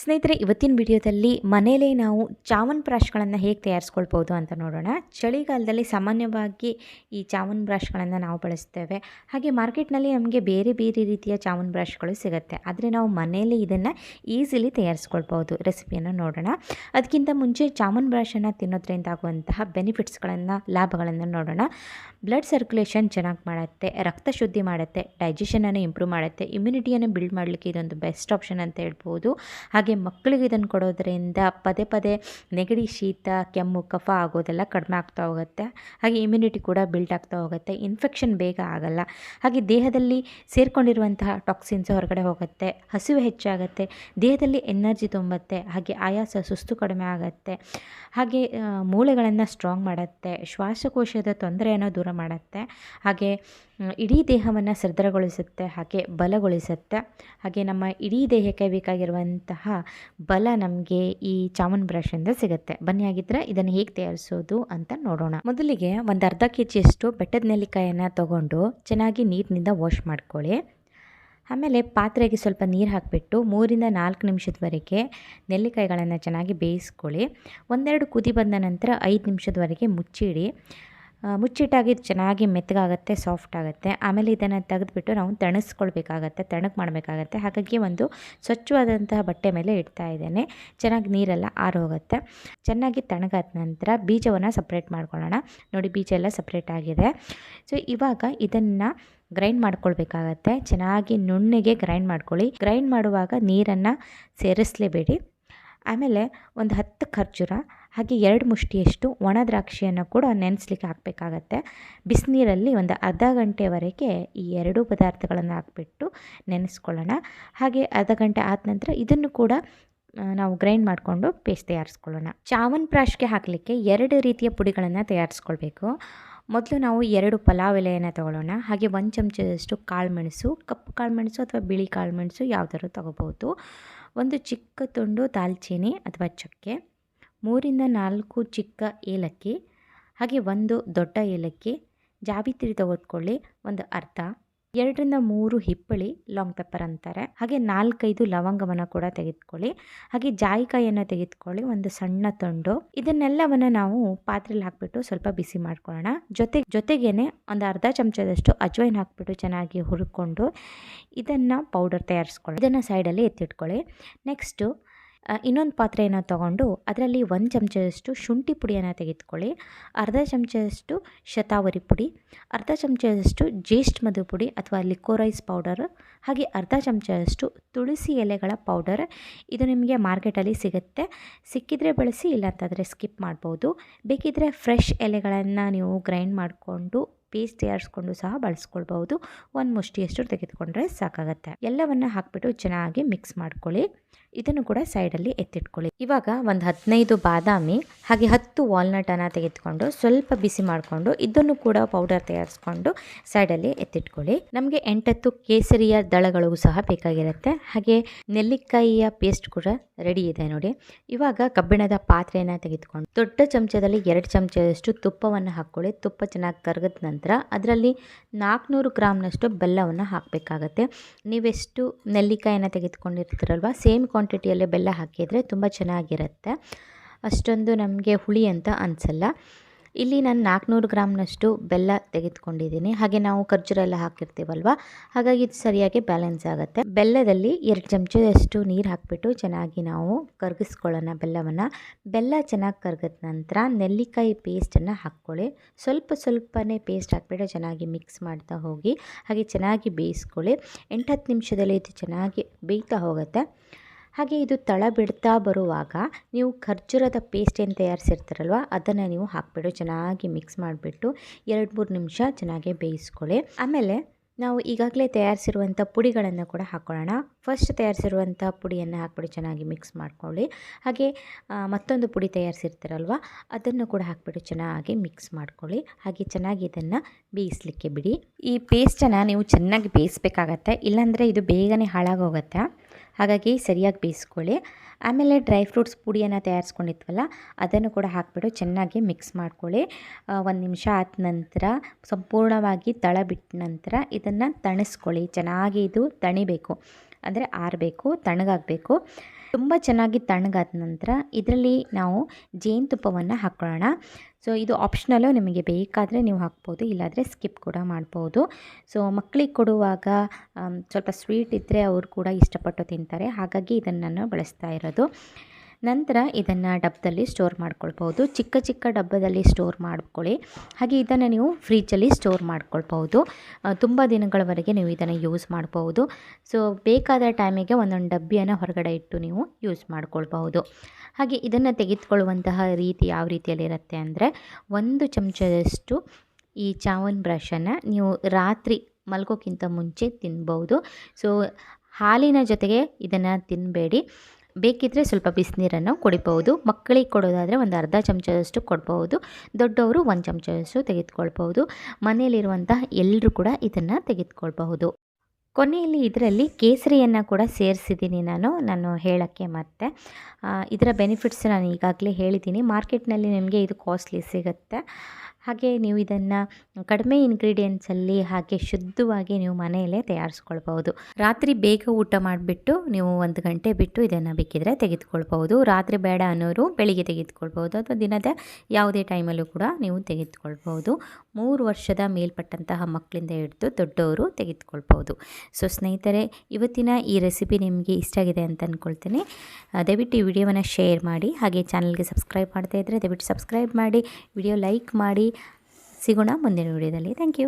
ಸ್ನೇಹಿತರೆ, ಇವತ್ತಿನ ವಿಡಿಯೋದಲ್ಲಿ ಮನೆಯಲ್ಲೇ ನಾವು ಚಾವನ್ ಬ್ರಷ್ಗಳನ್ನು ಹೇಗೆ ತಯಾರಿಸ್ಕೊಳ್ಬೋದು ಅಂತ ನೋಡೋಣ. ಚಳಿಗಾಲದಲ್ಲಿ ಸಾಮಾನ್ಯವಾಗಿ ಈ ಚಾವನ್ ಬ್ರಷ್ಗಳನ್ನು ನಾವು ಬಳಸ್ತೇವೆ. ಹಾಗೆ ಮಾರ್ಕೆಟ್ನಲ್ಲಿ ನಮಗೆ ಬೇರೆ ಬೇರೆ ರೀತಿಯ ಚಾವನ್ ಬ್ರಷ್ಗಳು ಸಿಗುತ್ತೆ. ಆದರೆ ನಾವು ಮನೆಯಲ್ಲೇ ಇದನ್ನು ಈಸಿಲಿ ತಯಾರಿಸ್ಕೊಳ್ಬೋದು ರೆಸಿಪಿಯನ್ನು ನೋಡೋಣ. ಅದಕ್ಕಿಂತ ಮುಂಚೆ ಚಾವನ್ ಬ್ರಷನ್ನು ತಿನ್ನೋದ್ರಿಂದ ಆಗುವಂತಹ ಬೆನಿಫಿಟ್ಸ್ಗಳನ್ನು, ಲಾಭಗಳನ್ನು ನೋಡೋಣ. ಬ್ಲಡ್ ಸರ್ಕ್ಯುಲೇಷನ್ ಚೆನ್ನಾಗಿ ಮಾಡುತ್ತೆ, ರಕ್ತ ಶುದ್ಧಿ ಮಾಡುತ್ತೆ, ಡೈಜೆಷನನ್ನು ಇಂಪ್ರೂವ್ ಮಾಡುತ್ತೆ, ಇಮ್ಯುನಿಟಿಯನ್ನು ಬಿಲ್ಡ್ ಮಾಡಲಿಕ್ಕೆ ಇದೊಂದು ಬೆಸ್ಟ್ ಆಪ್ಷನ್ ಅಂತ ಹೇಳ್ಬೋದು. ಮಕ್ಕಳಿಗೆ ಇದನ್ನು ಕೊಡೋದ್ರಿಂದ ಪದೇ ಪದೇ ನೆಗಡಿ, ಶೀತ, ಕೆಮ್ಮು, ಕಫ ಆಗೋದೆಲ್ಲ ಕಡಿಮೆ ಆಗ್ತಾ ಹೋಗುತ್ತೆ. ಹಾಗೆ ಇಮ್ಯುನಿಟಿ ಕೂಡ ಬಿಲ್ಡ್ ಆಗ್ತಾ ಹೋಗುತ್ತೆ. ಇನ್ಫೆಕ್ಷನ್ ಬೇಗ ಆಗಲ್ಲ. ಹಾಗೆ ದೇಹದಲ್ಲಿ ಸೇರಿಕೊಂಡಿರುವಂತಹ ಟಾಕ್ಸಿನ್ಸ್ ಹೊರಗಡೆ ಹೋಗುತ್ತೆ. ಹಸಿವು ಹೆಚ್ಚಾಗುತ್ತೆ. ದೇಹದಲ್ಲಿ ಎನರ್ಜಿ ತುಂಬುತ್ತೆ. ಹಾಗೆ ಆಯಾಸ ಸುಸ್ತು ಕಡಿಮೆ ಆಗುತ್ತೆ. ಹಾಗೆ ಮೂಳೆಗಳನ್ನು ಸ್ಟ್ರಾಂಗ್ ಮಾಡುತ್ತೆ. ಶ್ವಾಸಕೋಶದ ತೊಂದರೆಯನ್ನು ದೂರ ಮಾಡುತ್ತೆ. ಹಾಗೆ ಇಡೀ ದೇಹವನ್ನು ಸದೃಢಗೊಳಿಸುತ್ತೆ. ಹಾಗೆ ಬಲಗೊಳಿಸುತ್ತೆ. ಹಾಗೆ ನಮ್ಮ ಇಡೀ ದೇಹಕ್ಕೆ ಬೇಕಾಗಿರುವಂತಹ ಬಲ ನಮಗೆ ಈ ಚಾಮನ್ ಬ್ರಷಿಂದ ಸಿಗುತ್ತೆ. ಬನ್ನಿ ಆಗಿದ್ರೆ ಇದನ್ನು ಹೇಗೆ ತಯಾರಿಸೋದು ಅಂತ ನೋಡೋಣ. ಮೊದಲಿಗೆ ಒಂದು ಅರ್ಧ ಕೆ ಜಿಯಷ್ಟು ಬೆಟ್ಟದ ನೆಲ್ಲಿಕಾಯನ್ನು ತಗೊಂಡು ಚೆನ್ನಾಗಿ ನೀರಿನಿಂದ ವಾಶ್ ಮಾಡ್ಕೊಳ್ಳಿ. ಆಮೇಲೆ ಪಾತ್ರೆಗೆ ಸ್ವಲ್ಪ ನೀರು ಹಾಕಿಬಿಟ್ಟು ಮೂರಿಂದ ನಾಲ್ಕು ನಿಮಿಷದವರೆಗೆ ನೆಲ್ಲಿಕಾಯಿಗಳನ್ನು ಚೆನ್ನಾಗಿ ಬೇಯಿಸ್ಕೊಳ್ಳಿ. ಒಂದೆರಡು ಕುದಿ ಬಂದ ನಂತರ ಐದು ನಿಮಿಷದವರೆಗೆ ಮುಚ್ಚಿಡಿ. ಆ, ಮುಚ್ಚಿಟ್ಟಾಗಿ ಚೆನ್ನಾಗಿ ಮೆತ್ತಗಾಗುತ್ತೆ ಸಾಫ್ಟ್ ಆಗುತ್ತೆ. ಆಮೇಲೆ ಇದನ್ನು ತೆಗೆದುಬಿಟ್ಟು ನಾವು ತಣಿಸ್ಕೊಳ್ಬೇಕಾಗತ್ತೆ ತಣ್ಣಗೆ ಮಾಡಬೇಕಾಗತ್ತೆ. ಹಾಗಾಗಿ ಒಂದು ಸ್ವಚ್ಛವಾದಂತಹ ಬಟ್ಟೆ ಮೇಲೆ ಇಡ್ತಾ ಇದ್ದೇನೆ. ಚೆನ್ನಾಗಿ ನೀರೆಲ್ಲ ಆರೋಗುತ್ತೆ. ಚೆನ್ನಾಗಿ ತಣಗಾದ ನಂತರ ಬೀಜವನ್ನು ಸಪ್ರೇಟ್ ಮಾಡ್ಕೊಳ್ಳೋಣ. ನೋಡಿ ಬೀಜ ಎಲ್ಲ ಸಪ್ರೇಟ್ ಆಗಿದೆ. ಸೊ ಇವಾಗ ಇದನ್ನು ಗ್ರೈಂಡ್ ಮಾಡ್ಕೊಳ್ಬೇಕಾಗತ್ತೆ. ಚೆನ್ನಾಗಿ ನುಣ್ಣಗೆ ಗ್ರೈಂಡ್ ಮಾಡ್ಕೊಳ್ಳಿ. ಗ್ರೈಂಡ್ ಮಾಡುವಾಗ ನೀರನ್ನು ಸೇರಿಸಲೇಬೇಡಿ. ಆಮೇಲೆ ಒಂದು ಹತ್ತು ಖರ್ಜೂರ ಹಾಗೆ ಎರಡು ಮುಷ್ಟಿಯಷ್ಟು ಒಣ ದ್ರಾಕ್ಷಿಯನ್ನು ಕೂಡ ನೆನೆಸ್ಲಿಕ್ಕೆ ಹಾಕಬೇಕಾಗತ್ತೆ. ಬಿಸಿನೀರಲ್ಲಿ ಒಂದು ಅರ್ಧ ಗಂಟೆವರೆಗೆ ಈ ಎರಡೂ ಪದಾರ್ಥಗಳನ್ನು ಹಾಕ್ಬಿಟ್ಟು ನೆನೆಸ್ಕೊಳ್ಳೋಣ. ಹಾಗೆ ಅರ್ಧ ಗಂಟೆ ಆದ ನಂತರ ಇದನ್ನು ಕೂಡ ನಾವು ಗ್ರೈಂಡ್ ಮಾಡಿಕೊಂಡು ಪೇಸ್ಟ್ ತಯಾರಿಸ್ಕೊಳ್ಳೋಣ. ಚಾವನ್ ಪ್ರಾಶ್ಗೆ ಹಾಕಲಿಕ್ಕೆ ಎರಡು ರೀತಿಯ ಪುಡಿಗಳನ್ನು ತಯಾರಿಸ್ಕೊಳ್ಬೇಕು. ಮೊದಲು ನಾವು ಎರಡು ಪಲಾವ್ ಎಲೆಯನ್ನು ತಗೊಳ್ಳೋಣ. ಹಾಗೆ ಒಂದು ಚಮಚದಷ್ಟು ಕಾಳುಮೆಣಸು, ಕಪ್ಪು ಕಾಳುಮೆಣಸು ಅಥವಾ ಬಿಳಿ ಕಾಳುಮೆಣಸು ಯಾವುದಾದ್ರು ತಗೋಬೋದು ಒಂದು ಚಿಕ್ಕ ತುಂಡು ದಾಲ್ಚೀನಿ ಅಥವಾ ಚಕ್ಕೆ. ಮೂರಿಂದ ನಾಲ್ಕು ಚಿಕ್ಕ ಏಲಕ್ಕಿ, ಹಾಗೆ ಒಂದು ದೊಡ್ಡ ಏಲಕ್ಕಿ ಜಾವಿತ್ರಿ ತೆಗೆದುಕೊಳ್ಳಿ ಒಂದು ಅರ್ಧ. ಎರಡರಿಂದ ಮೂರು ಹಿಪ್ಪಳಿ ಲಾಂಗ್ ಪೆಪ್ಪರ್ ಅಂತಾರೆ. ಹಾಗೆ ನಾಲ್ಕೈದು ಲವಂಗವನ್ನು ಕೂಡ ತೆಗೆದುಕೊಳ್ಳಿ. ಹಾಗೆ ಜಾಯಿಕಾಯಿಯನ್ನು ತೆಗೆದುಕೊಳ್ಳಿ, ಒಂದು ಸಣ್ಣ ತುಂಡು. ಇದನ್ನೆಲ್ಲವನ್ನು ನಾವು ಪಾತ್ರೆಯಲ್ಲಿ ಹಾಕ್ಬಿಟ್ಟು ಸ್ವಲ್ಪ ಬಿಸಿ ಮಾಡ್ಕೊಳ್ಳೋಣ. ಜೊತೆ, ಜೊತೆಗೇನೆ ಒಂದು ಅರ್ಧ ಚಮಚದಷ್ಟು ಅಜ್ವೈನ್ ಹಾಕ್ಬಿಟ್ಟು ಚೆನ್ನಾಗಿ ಹುರ್ಕೊಂಡು ಇದನ್ನು ಪೌಡರ್ ತಯಾರಿಸ್ಕೊಳ್ಳಿ. ಇದನ್ನು ಸೈಡಲ್ಲಿ ಎತ್ತಿಟ್ಕೊಳ್ಳಿ. ನೆಕ್ಸ್ಟು ಇನ್ನೊಂದು ಪಾತ್ರೆಯನ್ನು ತಗೊಂಡು ಅದರಲ್ಲಿ ಒಂದು ಚಮಚದಷ್ಟು ಶುಂಠಿ ಪುಡಿಯನ್ನು ತೆಗೆದುಕೊಳ್ಳಿ, ಅರ್ಧ ಚಮಚದಷ್ಟು ಶತಾವರಿ ಪುಡಿ, ಅರ್ಧ ಚಮಚದಷ್ಟು ಜೇಸ್ಟ್ ಮಧು ಪುಡಿ ಅಥವಾ ಲಿಕೋರೈಸ್ ಪೌಡರ್, ಹಾಗೆ ಅರ್ಧ ಚಮಚದಷ್ಟು ತುಳಸಿ ಎಲೆಗಳ ಪೌಡರ್. ಇದು ನಿಮಗೆ ಮಾರ್ಕೆಟಲ್ಲಿ ಸಿಗುತ್ತೆ. ಸಿಕ್ಕಿದರೆ ಬಳಸಿ ಇಲ್ಲ ಅಂತಂದರೆ ಸ್ಕಿಪ್ ಮಾಡ್ಬೋದು. ಬೇಕಿದ್ದರೆ ಫ್ರೆಶ್ ಎಲೆಗಳನ್ನು ನೀವು ಗ್ರೈಂಡ್ ಮಾಡಿಕೊಂಡು, ಪೇಸ್ಟ್ ತಯಾರಿಸ್ಕೊಂಡು ಸಹ ಬಳಸ್ಕೊಳ್ಬೋದು. ಒಂದು ಮುಷ್ಟಿಯಷ್ಟು ತೆಗೆದುಕೊಂಡ್ರೆ ಸಾಕಾಗುತ್ತೆ. ಎಲ್ಲವನ್ನು ಹಾಕ್ಬಿಟ್ಟು ಚೆನ್ನಾಗಿ ಮಿಕ್ಸ್ ಮಾಡ್ಕೊಳ್ಳಿ. ಇದನ್ನು ಕೂಡ ಸೈಡಲ್ಲಿ ಎತ್ತಿಟ್ಕೊಳ್ಳಿ. ಇವಾಗ ಒಂದು ಹದಿನೈದು ಬಾದಾಮಿ, ಹಾಗೆ ಹತ್ತು ವಾಲ್ನಟನ್ನು ತೆಗೆದುಕೊಂಡು ಸ್ವಲ್ಪ ಬಿಸಿ ಮಾಡಿಕೊಂಡು ಇದನ್ನು ಕೂಡ ಪೌಡರ್ ತಯಾರಿಸ್ಕೊಂಡು ಸೈಡಲ್ಲಿ ಎತ್ತಿಟ್ಕೊಳ್ಳಿ. ನಮಗೆ ಎಂಟತ್ತು ಕೇಸರಿಯ ದಳಗಳು ಸಹ ಬೇಕಾಗಿರುತ್ತೆ. ಹಾಗೆ ನೆಲ್ಲಿಕಾಯಿಯ ಪೇಸ್ಟ್ ಕೂಡ ರೆಡಿ ಇದೆ ನೋಡಿ. ಇವಾಗ ಕಬ್ಬಿಣದ ಪಾತ್ರೆಯನ್ನು ತೆಗೆದುಕೊಂಡು ದೊಡ್ಡ ಚಮಚದಲ್ಲಿ ಎರಡು ಚಮಚದಷ್ಟು ತುಪ್ಪವನ್ನು ಹಾಕ್ಕೊಳ್ಳಿ. ತುಪ್ಪ ಚೆನ್ನಾಗಿ ಕರಗಿದ ನಂತರ ಅದರಲ್ಲಿ ನಾಲ್ಕುನೂರು ಗ್ರಾಮ್ನಷ್ಟು ಬೆಲ್ಲವನ್ನು ಹಾಕಬೇಕಾಗತ್ತೆ. ನೀವೆಷ್ಟು ನೆಲ್ಲಿಕಾಯಿನ ತೆಗೆದುಕೊಂಡಿರ್ತೀರಲ್ವ, ಸೇಮ್ ಕ್ವಾಂಟಿಟಿಯಲ್ಲೇ ಬೆಲ್ಲ ಹಾಕಿದರೆ ತುಂಬ ಚೆನ್ನಾಗಿರುತ್ತೆ. ಅಷ್ಟೊಂದು ನಮಗೆ ಹುಳಿ ಅಂತ ಅನಿಸಲ್ಲ. ಇಲ್ಲಿ ನಾನು ನಾಲ್ಕುನೂರು ಗ್ರಾಮ್ನಷ್ಟು ಬೆಲ್ಲ ತೆಗೆದುಕೊಂಡಿದ್ದೀನಿ. ಹಾಗೆ ನಾವು ಖರ್ಜೂರ ಎಲ್ಲ ಹಾಕಿರ್ತೀವಲ್ವ? ಹಾಗಾಗಿ ಇದು ಸರಿಯಾಗಿ ಬ್ಯಾಲೆನ್ಸ್ ಆಗುತ್ತೆ. ಬೆಲ್ಲದಲ್ಲಿ ಎರಡು ಚಮಚದಷ್ಟು ನೀರು ಹಾಕಿಬಿಟ್ಟು ಚೆನ್ನಾಗಿ ನಾವು ಕರಗಿಸ್ಕೊಳ್ಳೋಣ ಬೆಲ್ಲವನ್ನು. ಬೆಲ್ಲ ಚೆನ್ನಾಗಿ ಕರಗಿದ ನಂತರ ನೆಲ್ಲಿಕಾಯಿ ಪೇಸ್ಟನ್ನು ಹಾಕ್ಕೊಳ್ಳಿ. ಸ್ವಲ್ಪ ಸ್ವಲ್ಪನೇ ಪೇಸ್ಟ್ ಹಾಕಿಬಿಟ್ಟು ಚೆನ್ನಾಗಿ ಮಿಕ್ಸ್ ಮಾಡ್ತಾ ಹೋಗಿ, ಹಾಗೆ ಚೆನ್ನಾಗಿ ಬೇಯಿಸ್ಕೊಳ್ಳಿ. ಎಂಟು ಹತ್ತು ನಿಮಿಷದಲ್ಲಿ ಇದು ಚೆನ್ನಾಗಿ ಬೇಯ್ತಾ ಹೋಗುತ್ತೆ. ಹಾಗೆ ಇದು ತಳ ಬಿಡ್ತಾ ಬರುವಾಗ ನೀವು ಖರ್ಜೂರದ ಪೇಸ್ಟ್ ಏನು ತಯಾರಿಸಿರ್ತಾರಲ್ವ, ಅದನ್ನು ನೀವು ಹಾಕ್ಬಿಟ್ಟು ಚೆನ್ನಾಗಿ ಮಿಕ್ಸ್ ಮಾಡಿಬಿಟ್ಟು ಎರಡು ಮೂರು ನಿಮಿಷ ಚೆನ್ನಾಗಿ ಬೇಯಿಸ್ಕೊಳ್ಳಿ. ಆಮೇಲೆ ನಾವು ಈಗಾಗಲೇ ತಯಾರಿಸಿರುವಂಥ ಪುಡಿಗಳನ್ನು ಕೂಡ ಹಾಕ್ಕೊಳ್ಳೋಣ ಫಸ್ಟ್ ತಯಾರಿಸಿರುವಂಥ ಪುಡಿಯನ್ನು ಹಾಕ್ಬಿಟ್ಟು ಚೆನ್ನಾಗಿ ಮಿಕ್ಸ್ ಮಾಡ್ಕೊಳ್ಳಿ. ಹಾಗೆ ಮತ್ತೊಂದು ಪುಡಿ ತಯಾರಿಸಿರ್ತಾರಲ್ವ, ಅದನ್ನು ಕೂಡ ಹಾಕ್ಬಿಟ್ಟು ಚೆನ್ನಾಗಿ ಮಿಕ್ಸ್ ಮಾಡ್ಕೊಳ್ಳಿ. ಹಾಗೆ ಚೆನ್ನಾಗಿ ಇದನ್ನು ಬೇಯಿಸಲಿಕ್ಕೆ ಬಿಡಿ. ಈ ಪೇಸ್ಟನ್ನು ನೀವು ಚೆನ್ನಾಗಿ ಬೇಯಿಸ್ಬೇಕಾಗತ್ತೆ, ಇಲ್ಲಾಂದರೆ ಇದು ಬೇಗನೆ ಹಾಳಾಗೋಗುತ್ತೆ? ಹಾಗಾಗಿ ಸರಿಯಾಗಿ ಬೇಯಿಸ್ಕೊಳ್ಳಿ. ಆಮೇಲೆ ಡ್ರೈ ಫ್ರೂಟ್ಸ್ ಪುಡಿಯನ್ನು ತಯಾರಿಸ್ಕೊಂಡಿದ್ವಲ್ಲ, ಅದನ್ನು ಕೂಡ ಹಾಕಿಬಿಟ್ಟು ಚೆನ್ನಾಗಿ ಮಿಕ್ಸ್ ಮಾಡ್ಕೊಳ್ಳಿ. ಒಂದು ನಿಮಿಷ ಆದ ನಂತರ, ಸಂಪೂರ್ಣವಾಗಿ ತಳ ಬಿಟ್ಟ ನಂತರ ಇದನ್ನು ತಣಿಸ್ಕೊಳ್ಳಿ. ಚೆನ್ನಾಗಿ ಇದು ತಣಿಬೇಕು. ಅಂದರೆ ಆರಬೇಕು ತಣ್ಣಗಾಗಬೇಕು ತುಂಬ ಚೆನ್ನಾಗಿ ತಣ್ಣಗಾದ ನಂತರ ಇದರಲ್ಲಿ ನಾವು ಜೇನುತುಪ್ಪವನ್ನು ಹಾಕ್ಕೊಳ್ಳೋಣ. ಸೊ ಇದು ಆಪ್ಷನಲ್ಲು ನಿಮಗೆ ಬೇಕಾದರೆ ನೀವು ಹಾಕ್ಬೋದು, ಇಲ್ಲಾದರೆ ಸ್ಕಿಪ್ ಕೂಡ ಮಾಡ್ಬೋದು. ಸೊ ಮಕ್ಕಳಿಗೆ ಕೊಡುವಾಗ ಸ್ವಲ್ಪ ಸ್ವೀಟ್ ಇದ್ದರೆ ಅವರು ಕೂಡ ಇಷ್ಟಪಟ್ಟು ತಿಂತಾರೆ. ಹಾಗಾಗಿ ಇದನ್ನು ನಾನು ಬಳಸ್ತಾ ಇರೋದು. ನಂತರ ಇದನ್ನು ಡಬ್ಬದಲ್ಲಿ ಸ್ಟೋರ್ ಮಾಡ್ಕೊಳ್ಬೋದು ಚಿಕ್ಕ ಚಿಕ್ಕ ಡಬ್ಬದಲ್ಲಿ ಸ್ಟೋರ್ ಮಾಡ್ಕೊಳ್ಳಿ. ಹಾಗೆ ಇದನ್ನು ನೀವು ಫ್ರಿಜ್ಜಲ್ಲಿ ಸ್ಟೋರ್ ಮಾಡ್ಕೊಳ್ಬೋದು ತುಂಬ ದಿನಗಳವರೆಗೆ ನೀವು ಇದನ್ನು ಯೂಸ್ ಮಾಡ್ಬೋದು ಸೊ ಬೇಕಾದ ಟೈಮಿಗೆ ಒಂದೊಂದು ಡಬ್ಬಿಯನ್ನು ಹೊರಗಡೆ ಇಟ್ಟು ನೀವು ಯೂಸ್ ಮಾಡ್ಕೊಳ್ಬಹುದು. ಹಾಗೆ ಇದನ್ನು ತೆಗೆದುಕೊಳ್ಳುವಂತಹ ರೀತಿ ಯಾವ ರೀತಿಯಲ್ಲಿರುತ್ತೆ ಅಂದರೆ, ಒಂದು ಚಮಚದಷ್ಟು ಈ ಚಾವನ್ ಬ್ರಷನ್ನು ನೀವು ರಾತ್ರಿ ಮಲ್ಗೋಕ್ಕಿಂತ ಮುಂಚೆ ತಿನ್ಬೋದು ಸೊ ಹಾಲಿನ ಜೊತೆಗೆ ಇದನ್ನು ತಿನ್ನಬೇಡಿ ಬೇಕಿದ್ದರೆ ಸ್ವಲ್ಪ ಬಿಸಿನೀರನ್ನು ಕುಡಿಬಹುದು. ಮಕ್ಕಳಿಗೆ ಕೊಡೋದಾದರೆ ಒಂದು ಅರ್ಧ ಚಮಚದಷ್ಟು ಕೊಡಬಹುದು. ದೊಡ್ಡವರು ಒಂದು ಚಮಚದಷ್ಟು ತೆಗೆದುಕೊಳ್ಬಹುದು. ಮನೆಯಲ್ಲಿರುವಂತಹ ಎಲ್ಲರೂ ಕೂಡ ಇದನ್ನು ತೆಗೆದುಕೊಳ್ಬಹುದು. ಕೊನೆಯಲ್ಲಿ ಇದರಲ್ಲಿ ಕೇಸರಿಯನ್ನು ಕೂಡ ಸೇರಿಸಿದ್ದೀನಿ ನಾನು ನಾನು ಹೇಳೋಕ್ಕೆ ಮತ್ತೆ. ಇದರ ಬೆನಿಫಿಟ್ಸ್ ನಾನು ಈಗಾಗಲೇ ಹೇಳಿದ್ದೀನಿ. ಮಾರ್ಕೆಟ್ನಲ್ಲಿ ನಿಮಗೆ ಇದು ಕಾಸ್ಟ್ಲಿ ಸಿಗುತ್ತೆ. ಹಾಗೆ ನೀವು ಇದನ್ನು ಕಡಿಮೆ ಇನ್ಗ್ರೀಡಿಯೆಂಟ್ಸಲ್ಲಿ ಹಾಗೆ ಶುದ್ಧವಾಗಿ ನೀವು ಮನೆಯಲ್ಲೇ ತಯಾರಿಸ್ಕೊಳ್ಬಹುದು. ರಾತ್ರಿ ಬೇಗ ಊಟ ಮಾಡಿಬಿಟ್ಟು ನೀವು ಒಂದು ಗಂಟೆ ಬಿಟ್ಟು ಇದನ್ನು ಬೇಕಿದ್ರೆ ತೆಗೆದುಕೊಳ್ಬಹುದು. ರಾತ್ರಿ ಬೇಡ ಅನ್ನೋರು ಬೆಳಿಗ್ಗೆ ತೆಗೆದುಕೊಳ್ಬಹುದು ಅಥವಾ ದಿನದ ಯಾವುದೇ ಟೈಮಲ್ಲೂ ಕೂಡ ನೀವು ತೆಗೆದುಕೊಳ್ಬಹುದು. ಮೂರು ವರ್ಷದ ಮೇಲ್ಪಟ್ಟಂತಹ ಮಕ್ಕಳಿಂದ ಹಿಡಿದು ದೊಡ್ಡವರು ತೆಗೆದುಕೊಳ್ಬಹುದು. ಸೊ ಸ್ನೇಹಿತರೆ, ಇವತ್ತಿನ ಈ ರೆಸಿಪಿ ನಿಮಗೆ ಇಷ್ಟ ಆಗಿದೆ ಅಂತ ಅಂದ್ಕೊಳ್ತೀನಿ ದಯವಿಟ್ಟು ಈ ವಿಡಿಯೋವನ್ನು ಶೇರ್ ಮಾಡಿ, ಹಾಗೆ ಚಾನಲ್ಗೆ ಸಬ್ಸ್ಕ್ರೈಬ್ ಮಾಡ್ತಾ ಇದ್ದರೆ ದಯವಿಟ್ಟು ಸಬ್ಸ್ಕ್ರೈಬ್ ಮಾಡಿ ವಿಡಿಯೋ ಲೈಕ್ ಮಾಡಿ ಸಿಗೋಣ ಮುಂದಿನ ವಿಡಿಯೋದಲ್ಲಿ. Thank you